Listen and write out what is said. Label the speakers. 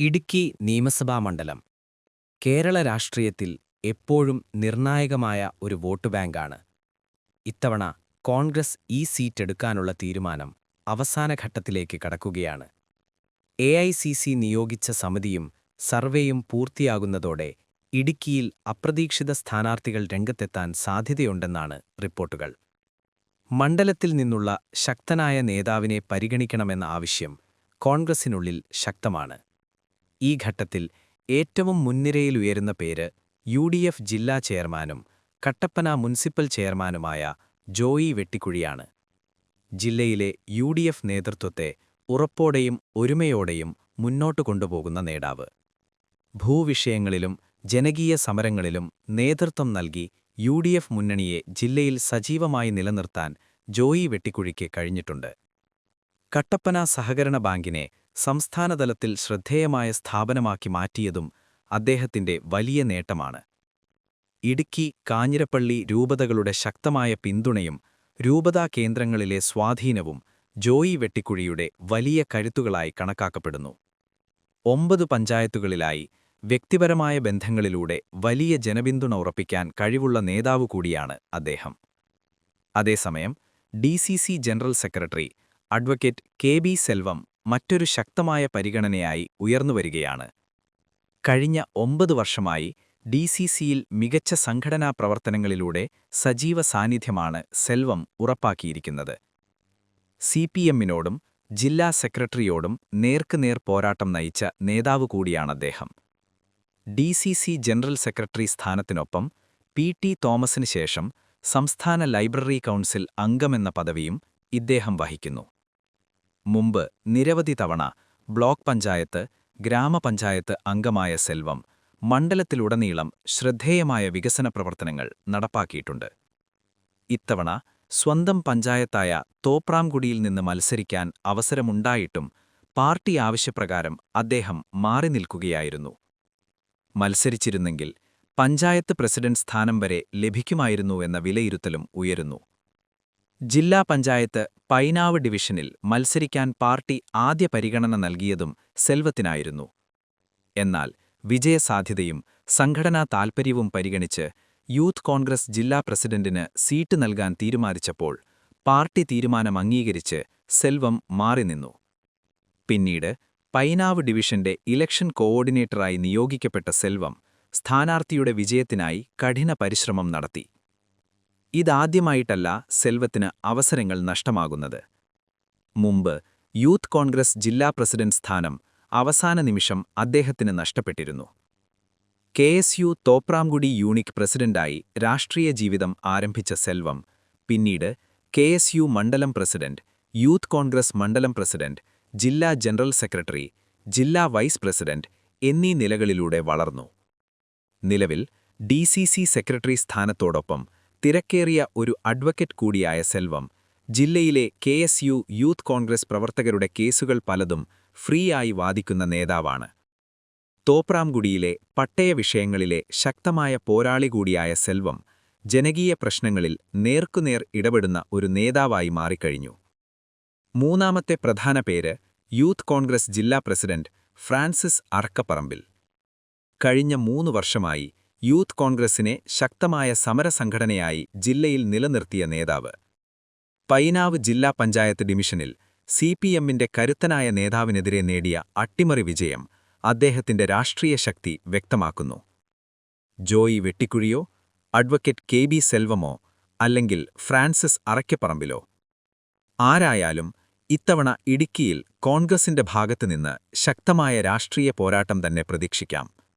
Speaker 1: ഇടുക്കി നിയമസഭാ മണ്ഡലം. കേരള രാഷ്ട്രീയത്തിൽ എപ്പോഴും നിർണായകമായ ഒരു വോട്ട് ബാങ്കാണ്. ഇത്തവണ കോൺഗ്രസ് ഈ സീറ്റ് എടുക്കാനുള്ള തീരുമാനം അവസാന ഘട്ടത്തിലേക്ക് കടക്കുകയാണ്. എ നിയോഗിച്ച സമിതിയും സർവേയും പൂർത്തിയാകുന്നതോടെ ഇടുക്കിയിൽ അപ്രതീക്ഷിത സ്ഥാനാർത്ഥികൾ രംഗത്തെത്താൻ സാധ്യതയുണ്ടെന്നാണ് റിപ്പോർട്ടുകൾ. മണ്ഡലത്തിൽ നിന്നുള്ള ശക്തനായ നേതാവിനെ പരിഗണിക്കണമെന്ന ആവശ്യം കോൺഗ്രസിനുള്ളിൽ ശക്തമാണ്. ഈ ഘട്ടത്തിൽ ഏറ്റവും മുൻനിരയിൽ മുൻനിരയിലുയരുന്ന പേര് യു ജില്ലാ ചെയർമാനും കട്ടപ്പന മുനിസിപ്പൽ ചെയർമാനുമായ ജോയി വെട്ടിക്കുഴിയാണ്. ജില്ലയിലെ യു നേതൃത്വത്തെ ഉറപ്പോടെയും ഒരുമയോടെയും മുന്നോട്ടു കൊണ്ടുപോകുന്ന നേതാവ് ഭൂവിഷയങ്ങളിലും ജനകീയ സമരങ്ങളിലും നേതൃത്വം നൽകി യു മുന്നണിയെ ജില്ലയിൽ സജീവമായി നിലനിർത്താൻ ജോയി വെട്ടിക്കുഴിക്ക് കഴിഞ്ഞിട്ടുണ്ട്. കട്ടപ്പന സഹകരണ ബാങ്കിനെ സംസ്ഥാനതലത്തിൽ ശ്രദ്ധേയമായ സ്ഥാപനമാക്കി മാറ്റിയതും അദ്ദേഹത്തിന്റെ വലിയ നേട്ടമാണ്. ഇടുക്കി കാഞ്ഞിരപ്പള്ളി രൂപതകളുടെ ശക്തമായ പിന്തുണയും രൂപതാ കേന്ദ്രങ്ങളിലെ സ്വാധീനവും ജോയി വെട്ടിക്കുഴിയുടെ വലിയ കരുത്തുകളായി കണക്കാക്കപ്പെടുന്നു. ഒമ്പത് പഞ്ചായത്തുകളിലായി വ്യക്തിപരമായ ബന്ധങ്ങളിലൂടെ വലിയ ജനപിന്തുണ ഉറപ്പിക്കാൻ കഴിവുള്ള നേതാവ് കൂടിയാണ് അദ്ദേഹം. അതേസമയം D general secretary advocate K B Selvam മറ്റൊരു ശക്തമായ പരിഗണനയായി ഉയർന്നുവരികയാണ് കഴിഞ്ഞ ഒമ്പത് വർഷമായി ഡി സി സിയിൽ മികച്ച സംഘടനാ പ്രവർത്തനങ്ങളിലൂടെ സജീവ സാന്നിധ്യമാണ് സെൽവം ഉറപ്പാക്കിയിരിക്കുന്നത്. സി പി എമ്മിനോടും ജില്ലാ സെക്രട്ടറിയോടും നേർക്കുനേർ പോരാട്ടം നയിച്ച നേതാവ് കൂടിയാണദ്ദേഹം D C C general secretary സ്ഥാനത്തിനൊപ്പം P T തോമസിന് ശേഷം സംസ്ഥാന ലൈബ്രറി കൗൺസിൽ അംഗമെന്ന പദവിയും ഇദ്ദേഹം വഹിക്കുന്നു. മുമ്പ് നിരവധി തവണ ബ്ലോക്ക് പഞ്ചായത്ത് ഗ്രാമപഞ്ചായത്ത് അംഗമായ സെൽവം മണ്ഡലത്തിലുടനീളം ശ്രദ്ധേയമായ വികസന പ്രവർത്തനങ്ങൾ നടപ്പാക്കിയിട്ടുണ്ട്. ഇത്തവണ സ്വന്തം പഞ്ചായത്തായ തോപ്രാംകുടിയിൽ നിന്ന് മത്സരിക്കാൻ അവസരമുണ്ടായിട്ടും പാർട്ടി ആവശ്യപ്രകാരം അദ്ദേഹം മാറി നിൽക്കുകയായിരുന്നു. മത്സരിച്ചിരുന്നെങ്കിൽ പഞ്ചായത്ത് പ്രസിഡന്റ് സ്ഥാനം വരെ ലഭിക്കുമായിരുന്നു എന്ന വിലയിരുത്തലും ഉയരുന്നു. ജില്ലാ പഞ്ചായത്ത് പൈനാവ് ഡിവിഷനിൽ മത്സരിക്കാൻ പാർട്ടി ആദ്യ പരിഗണന നൽകിയതും സെൽവത്തിനായിരുന്നു. എന്നാൽ വിജയസാധ്യതയും സംഘടനാ താൽപ്പര്യവും പരിഗണിച്ച് യൂത്ത് കോൺഗ്രസ് ജില്ലാ പ്രസിഡന്റിന് സീറ്റ് നൽകാൻ തീരുമാനിച്ചപ്പോൾ പാർട്ടി തീരുമാനം അംഗീകരിച്ച് സെൽവം മാറിനിന്നു പിന്നീട് പൈനാവ് ഡിവിഷന്റെ ഇലക്ഷൻ കോഓർഡിനേറ്ററായി നിയോഗിക്കപ്പെട്ട സെൽവം സ്ഥാനാർത്ഥിയുടെ വിജയത്തിനായി കഠിന പരിശ്രമം നടത്തി. ഇതാദ്യമായിട്ടല്ല സെൽവത്തിന് അവസരങ്ങൾ നഷ്ടമാകുന്നത്. മുമ്പ് യൂത്ത് കോൺഗ്രസ് ജില്ലാ പ്രസിഡന്റ് സ്ഥാനം അവസാന നിമിഷം അദ്ദേഹത്തിന് നഷ്ടപ്പെട്ടിരുന്നു. K S U Thopramkudy unit പ്രസിഡന്റായി രാഷ്ട്രീയ ജീവിതം ആരംഭിച്ച സെൽവം പിന്നീട് കെ എസ് യു മണ്ഡലം പ്രസിഡന്റ് യൂത്ത് കോൺഗ്രസ് മണ്ഡലം പ്രസിഡന്റ് ജില്ലാ ജനറൽ സെക്രട്ടറി ജില്ലാ വൈസ് പ്രസിഡന്റ് എന്നീ നിലകളിലൂടെ വളർന്നു. നിലവിൽ ഡി സെക്രട്ടറി സ്ഥാനത്തോടൊപ്പം തിരക്കേറിയ ഒരു അഡ്വക്കറ്റ് കൂടിയായ സെൽവം. ജില്ലയിലെ K S U youth Congress പ്രവർത്തകരുടെ കേസുകൾ പലതും ഫ്രീ ആയി വാദിക്കുന്ന നേതാവാണ്. തോപ്രാംകുടിയിലെ പട്ടയ വിഷയങ്ങളിലെ ശക്തമായ പോരാളി കൂടിയായ സെൽവം ജനകീയ പ്രശ്നങ്ങളിൽ നേർക്കുനേർ ഇടപെടുന്ന ഒരു നേതാവായി മാറിക്കഴിഞ്ഞു. മൂന്നാമത്തെ പ്രധാന പേര് യൂത്ത് കോൺഗ്രസ് ജില്ലാ പ്രസിഡന്റ് ഫ്രാൻസിസ് അറക്കപ്പറമ്പിൽ കഴിഞ്ഞ മൂന്ന് വർഷമായി യൂത്ത് കോൺഗ്രസിനെ ശക്തമായ സമരസംഘടനയായി ജില്ലയിൽ നിലനിർത്തിയ നേതാവ്. പൈനാവ് ജില്ലാ പഞ്ചായത്ത് ഡിവിഷനിൽ സി പി എമ്മിന്റെ കരുത്തനായ നേതാവിനെതിരെ നേടിയ അട്ടിമറി വിജയം അദ്ദേഹത്തിന്റെ രാഷ്ട്രീയ ശക്തി വ്യക്തമാക്കുന്നു. ജോയി വെട്ടിക്കുഴിയോ അഡ്വക്കേറ്റ് കെ ബി സെൽവമോ അല്ലെങ്കിൽ ഫ്രാൻസിസ് അറയ്ക്കപ്പറമ്പിലോ? ആരായാലും ഇത്തവണ ഇടുക്കിയിൽ കോൺഗ്രസിന്റെ ഭാഗത്തുനിന്ന് ശക്തമായ രാഷ്ട്രീയ പോരാട്ടം തന്നെ പ്രതീക്ഷിക്കാം.